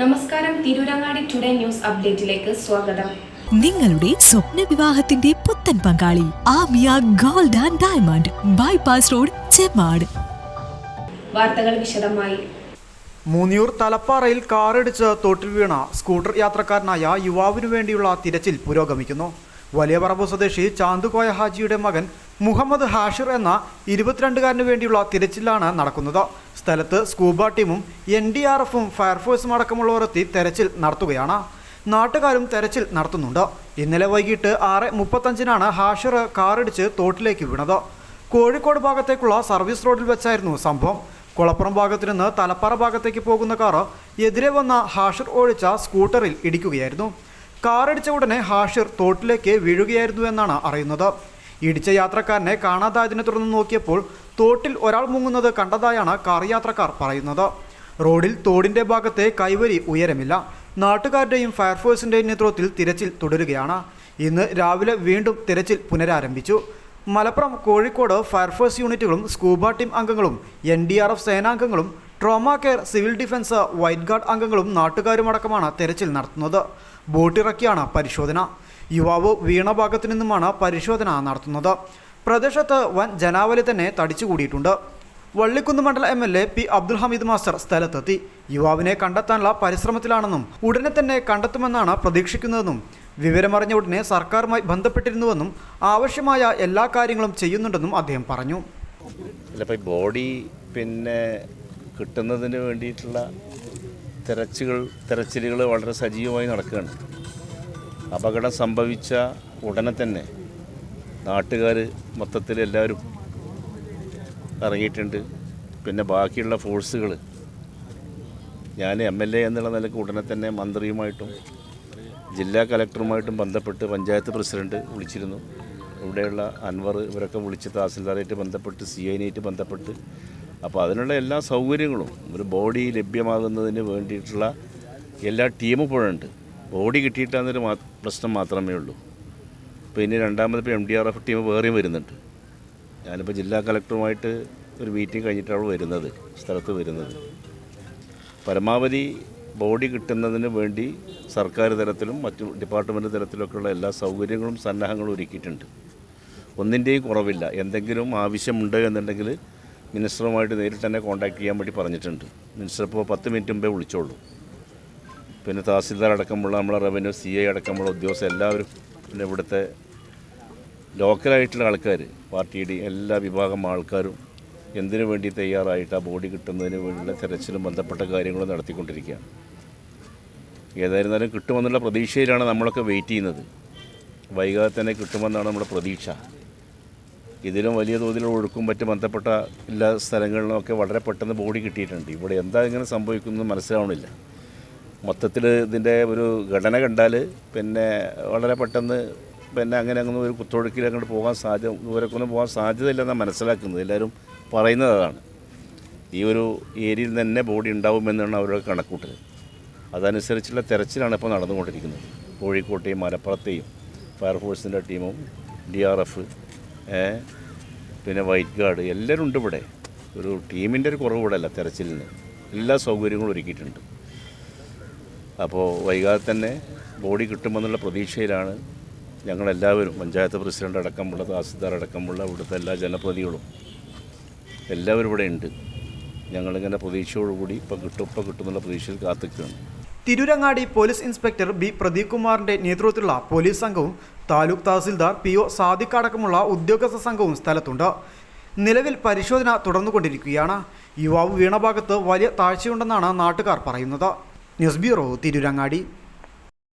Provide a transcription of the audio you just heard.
നമസ്കാരം Tirurangadi today news അപ്ഡേറ്റിലേക്ക് സ്വാഗതം. നിങ്ങളുടെ സ്വപ്ന വിവാഹത്തിന്റെ പുത്തൻ പങ്കാളി Amiya gold and diamond bypass road Chemmad. വാർത്തകൾ വിശദമായി. മൂന്നിയൂർ തലപ്പാറയിൽ കാറിടിച്ച് തോട്ടിൽ വീണ സ്കൂട്ടർ യാത്രക്കാരനായ യുവാവിനു വേണ്ടിയുള്ള തിരച്ചിൽ പുരോഗമിക്കുന്നു. വലിയ പറമ്പ് സ്വദേശി ചാന്തുകോയ ഹാജിയുടെ മകൻ മുഹമ്മദ് ഹാഷിർ എന്ന ഇരുപത്തിരണ്ടുകാരന് വേണ്ടിയുള്ള തിരച്ചിലാണ് നടക്കുന്നത്. സ്ഥലത്ത് സ്കൂബ ടീമും എൻ ഡി ആർ എഫും ഫയർഫോഴ്സും അടക്കമുള്ളവരെത്തി തെരച്ചിൽ നടത്തുകയാണ്. നാട്ടുകാരും തെരച്ചിൽ നടത്തുന്നുണ്ട്. ഇന്നലെ വൈകിട്ട് ആറ് മുപ്പത്തഞ്ചിനാണ് ഹാഷിർ കാറിടിച്ച് തോട്ടിലേക്ക് വീണത്. കോഴിക്കോട് ഭാഗത്തേക്കുള്ള സർവീസ് റോഡിൽ വെച്ചായിരുന്നു സംഭവം. കുളപ്പുറം ഭാഗത്തു നിന്ന് തലപ്പാറ ഭാഗത്തേക്ക് പോകുന്ന കാറ് എതിരെ വന്ന ഹാഷിർ ഓടിച്ച സ്കൂട്ടറിൽ ഇടിക്കുകയായിരുന്നു. കാറടിച്ച ഉടനെ ഹാഷിർ തോട്ടിലേക്ക് വീഴുകയായിരുന്നു എന്നാണ് അറിയുന്നത്. ഇടിച്ച യാത്രക്കാരനെ കാണാതായതിനെ തുടർന്ന് നോക്കിയപ്പോൾ തോട്ടിൽ ഒരാൾ മുങ്ങുന്നത് കണ്ടതായാണ് കാർ യാത്രക്കാർ പറയുന്നത്. റോഡിൽ തോടിന്റെ ഭാഗത്തെ കൈവരി ഉയരമില്ല. നാട്ടുകാരുടെയും ഫയർഫോഴ്സിന്റെയും നേതൃത്വത്തിൽ തിരച്ചിൽ തുടരുകയാണ്. ഇന്ന് രാവിലെ വീണ്ടും തിരച്ചിൽ പുനരാരംഭിച്ചു. മലപ്പുറം കോഴിക്കോട് ഫയർഫോഴ്സ് യൂണിറ്റുകളും സ്കൂബ ടീം അംഗങ്ങളും N D R F സേനാംഗങ്ങളും trauma care civil defence white guard അംഗങ്ങളും നാട്ടുകാരുമടക്കമാണ് തെരച്ചിൽ നടത്തുന്നത്. ബോട്ടിറക്കിയാണ് പരിശോധന. യുവാവ് വീണ ഭാഗത്തു നിന്നുമാണ് പരിശോധന നടത്തുന്നത്. പ്രദേശത്ത് വൻ ജനാവലി തന്നെ തടിച്ചുകൂടിയിട്ടുണ്ട്. വള്ളിക്കുന്ന് മണ്ഡല M L A P Abdul Hameed master സ്ഥലത്തെത്തി. യുവാവിനെ കണ്ടെത്താനുള്ള പരിശ്രമത്തിലാണെന്നും ഉടനെ തന്നെ കണ്ടെത്തുമെന്നാണ് പ്രതീക്ഷിക്കുന്നതെന്നും വിവരമറിഞ്ഞ ഉടനെ സർക്കാരുമായി ബന്ധപ്പെട്ടിരുന്നുവെന്നും ആവശ്യമായ എല്ലാ കാര്യങ്ങളും ചെയ്യുന്നുണ്ടെന്നും അദ്ദേഹം പറഞ്ഞു. ബോഡി പിന്നെ കിട്ടുന്നതിന് വേണ്ടിയിട്ടുള്ള തെരച്ചുകൾ തിരച്ചിലുകൾ വളരെ സജീവമായി നടക്കുകയാണ്. അപകടം സംഭവിച്ച ഉടനെ തന്നെ നാട്ടുകാർ മൊത്തത്തിൽ എല്ലാവരും ഇറങ്ങിയിട്ടുണ്ട്. പിന്നെ ബാക്കിയുള്ള ഫോഴ്സുകൾ ഞാൻ എം എൽ എ എന്നുള്ള നിലയ്ക്ക് ഉടനെ തന്നെ മന്ത്രിയുമായിട്ടും ജില്ലാ കലക്ടറുമായിട്ടും ബന്ധപ്പെട്ട് പഞ്ചായത്ത് പ്രസിഡന്റ് വിളിച്ചിരുന്നു. ഇവിടെയുള്ള അൻവർ ഇവരൊക്കെ വിളിച്ച് തഹസിൽദാറായിട്ട് ബന്ധപ്പെട്ട് സി ഐനായിട്ട് ബന്ധപ്പെട്ട്. അപ്പോൾ അതിനുള്ള എല്ലാ സൗകര്യങ്ങളും ഒരു ബോഡി ലഭ്യമാകുന്നതിന് വേണ്ടിയിട്ടുള്ള എല്ലാ ടീമും ഇപ്പോഴുണ്ട്. ബോഡി കിട്ടിയിട്ടാന്നൊരു മാ പ്രശ്നം മാത്രമേ ഉള്ളൂ. ഇനി രണ്ടാമത് ഇപ്പോൾ N D R F team വേറെയും വരുന്നുണ്ട്. ഞാനിപ്പോൾ ജില്ലാ കളക്ടറുമായിട്ട് ഒരു മീറ്റിംഗ് കഴിഞ്ഞിട്ടാണ് വരുന്നത് സ്ഥലത്ത് വരുന്നത്. പരമാവധി ബോഡി കിട്ടുന്നതിന് വേണ്ടി സർക്കാർ തലത്തിലും മറ്റു ഡിപ്പാർട്ട്മെന്റ് തലത്തിലൊക്കെയുള്ള എല്ലാ സൗകര്യങ്ങളും സന്നാഹങ്ങളും ഒരുക്കിയിട്ടുണ്ട്. ഒന്നിന്റെയും കുറവില്ല. എന്തെങ്കിലും ആവശ്യമുണ്ട് എന്നുണ്ടെങ്കിൽ മിനിസ്റ്ററുമായിട്ട് നേരിട്ട് തന്നെ കോൺടാക്ട് ചെയ്യാൻ വേണ്ടി പറഞ്ഞിട്ടുണ്ട്. മിനിസ്റ്റർ ഇപ്പോൾ പത്ത് മിനിറ്റ് മുമ്പേ വിളിച്ചോളൂ. പിന്നെ തഹസിൽദാർ അടക്കമുള്ള നമ്മളെ റവന്യൂ സി ഐ അടക്കമുള്ള ഉദ്യോഗസ്ഥ എല്ലാവരും പിന്നെ ഇവിടുത്തെ ലോക്കലായിട്ടുള്ള ആൾക്കാർ പാർട്ടിയുടെ എല്ലാ വിഭാഗം ആൾക്കാരും എന്തിനു വേണ്ടി തയ്യാറായിട്ട് ആ ബോഡി കിട്ടുന്നതിന് വേണ്ടിയുള്ള തെരച്ചിലും ബന്ധപ്പെട്ട കാര്യങ്ങളും നടത്തിക്കൊണ്ടിരിക്കുകയാണ്. ഏതായിരുന്നാലും കിട്ടുമെന്നുള്ള പ്രതീക്ഷയിലാണ് നമ്മളൊക്കെ വെയിറ്റ് ചെയ്യുന്നത്. വൈകാതെ തന്നെ കിട്ടുമെന്നാണ് നമ്മുടെ പ്രതീക്ഷ. ഇതിലും വലിയ തോതിലുള്ള ഒഴുക്കും മറ്റ് ബന്ധപ്പെട്ട എല്ലാ സ്ഥലങ്ങളിലുമൊക്കെ വളരെ പെട്ടെന്ന് ബോഡി കിട്ടിയിട്ടുണ്ട്. ഇവിടെ എന്താ ഇങ്ങനെ സംഭവിക്കുന്നത് മനസ്സിലാവണില്ല. മൊത്തത്തിൽ ഇതിന്റെ ഒരു ഘടന കണ്ടാൽ പിന്നെ വളരെ പെട്ടെന്ന് പിന്നെ അങ്ങനെ അങ്ങനെ ഒരു കുത്തൊഴുക്കിൽ അങ്ങോട്ട് പോകാൻ സാധ്യത ദൂരക്കൊന്നും പോകാൻ സാധ്യതയില്ലെന്നാണ് മനസ്സിലാക്കുന്നത്. എല്ലാവരും പറയുന്നത് അതാണ്. ഈ ഒരു ഏരിയയിൽ തന്നെ ബോഡി ഉണ്ടാവുമെന്നാണ് അവരുടെ കണക്കൂട്ടൽ. അതനുസരിച്ചുള്ള തെരച്ചിലാണ് ഇപ്പോൾ നടന്നുകൊണ്ടിരിക്കുന്നത്. കോഴിക്കോട്ടെയും മലപ്പുറത്തെയും ഫയർഫോഴ്സിന്റെ ടീമും ഡി ആർ എഫ് പിന്നെ വൈറ്റ് ഗാർഡ് എല്ലാവരും ഉണ്ട് ഇവിടെ. ഒരു ടീമിന്റെ ഒരു കുറവ് ഇവിടെ അല്ല തെരച്ചിലിന്. എല്ലാ സൗകര്യങ്ങളും ഒരുക്കിയിട്ടുണ്ട്. അപ്പോൾ വൈകാതെ തന്നെ ബോഡി കിട്ടുമെന്നുള്ള പ്രതീക്ഷയിലാണ് ഞങ്ങളെല്ലാവരും പഞ്ചായത്ത് പ്രസിഡന്റ് അടക്കമുള്ള തഹസിൽദാർ അടക്കമുള്ള ഇവിടുത്തെ എല്ലാ ജനപ്രതികളും എല്ലാവരും ഇവിടെ ഉണ്ട്. ഞങ്ങളിങ്ങനെ പ്രതീക്ഷയോടുകൂടി ഇപ്പം കിട്ടും ഇപ്പം കിട്ടുമെന്നുള്ള പ്രതീക്ഷയിൽ കാത്തിക്കുകയാണ് Tirurangadi police inspector B Pradeep കുമാറിന്റെ നേതൃത്വത്തിലുള്ള പോലീസ് സംഘവും താലൂക്ക് തഹസിൽദാർ പി ഒ സാദിഖ് അടക്കമുള്ള ഉദ്യോഗസ്ഥ സംഘവും സ്ഥലത്തുണ്ട്. നിലവിൽ പരിശോധന തുടർന്നുകൊണ്ടിരിക്കുകയാണ്. യുവാവ് വീണ ഭാഗത്ത് വലിയ താഴ്ചയുണ്ടെന്നാണ് നാട്ടുകാർ പറയുന്നത്. News bureau Tirurangadi.